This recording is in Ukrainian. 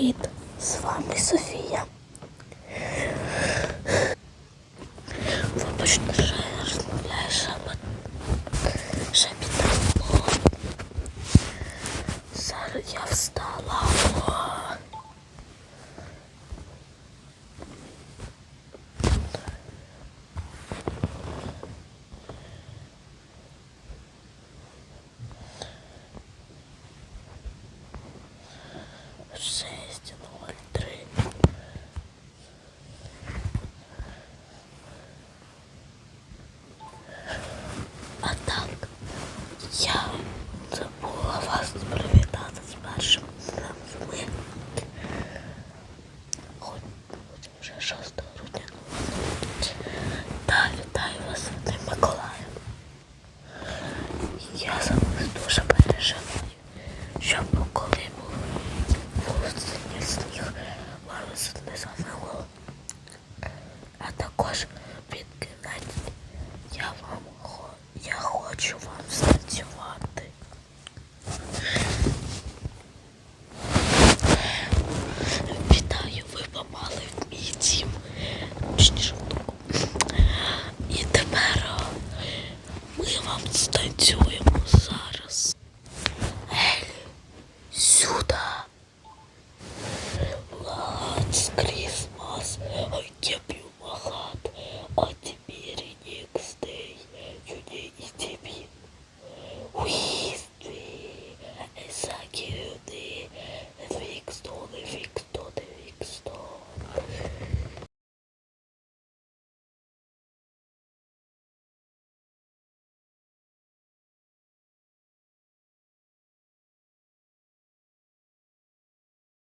привіт! З вами Софія. Я забула вас привітати з першим днем зими. Хоч вже 6 грудня. Та вітаю вас, Святий Миколаю. Я за вас дуже переживаю, щоб коли був сніг, вам не замило. станцюємо.